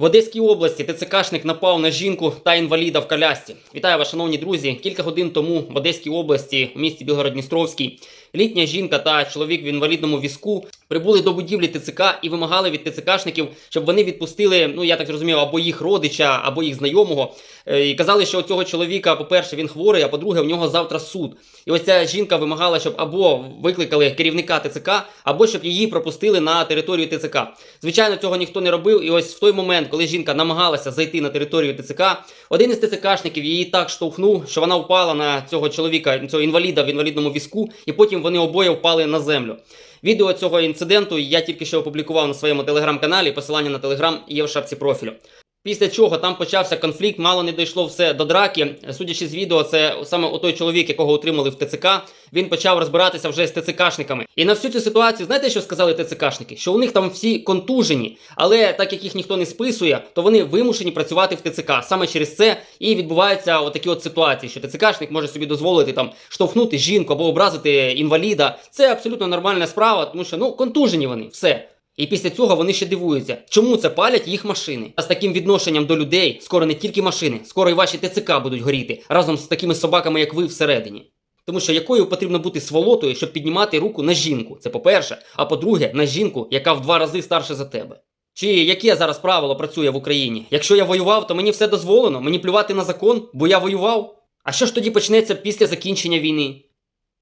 В Одеській області ТЦКшник напав на жінку та інваліда в колясці. Вітаю вас, шановні друзі. Кілька годин тому в Одеській області, у місті Білгород-Дністровський, літня жінка та чоловік в інвалідному візку прибули до будівлі ТЦК і вимагали від ТЦКшників, щоб вони відпустили, ну я так зрозумів, або їх родича, або їх знайомого. Е, І казали, що цього чоловіка, по-перше, він хворий, а по-друге, у нього завтра суд. І ось ця жінка вимагала, щоб або викликали керівника ТЦК, або щоб її пропустили на територію ТЦК. Звичайно, цього ніхто не робив. І ось в той момент, коли жінка намагалася зайти на територію ТЦК, один із ТЦКшників її так штовхнув, що вона впала на цього чоловіка, цього інваліда в інвалідному візку, і потім вони обоє впали на землю. Відео цього інциденту я тільки що опублікував на своєму телеграм-каналі. Посилання на телеграм є в шапці профілю. Після чого там почався конфлікт, мало не дійшло все до драки. Судячи з відео, це саме той чоловік, якого отримали в ТЦК. Він почав розбиратися вже з ТЦКшниками. І на всю цю ситуацію, знаєте, що сказали ТЦКшники? Що у них там всі контужені, але так як їх ніхто не списує, то вони вимушені працювати в ТЦК. Саме через це і відбуваються отакі от ситуації, що ТЦКшник може собі дозволити там штовхнути жінку або образити інваліда. Це абсолютно нормальна справа, тому що ну контужені вони, все. І після цього вони ще дивуються, чому це палять їх машини. А з таким відношенням до людей скоро не тільки машини, скоро і ваші ТЦК будуть горіти разом з такими собаками, як ви всередині. Тому що якою потрібно бути сволотою, щоб піднімати руку на жінку? Це по-перше, а по-друге, на жінку, яка в два рази старша за тебе. Чи яке зараз правило працює в Україні? Якщо я воював, то мені все дозволено, мені плювати на закон, бо я воював. А що ж тоді почнеться після закінчення війни?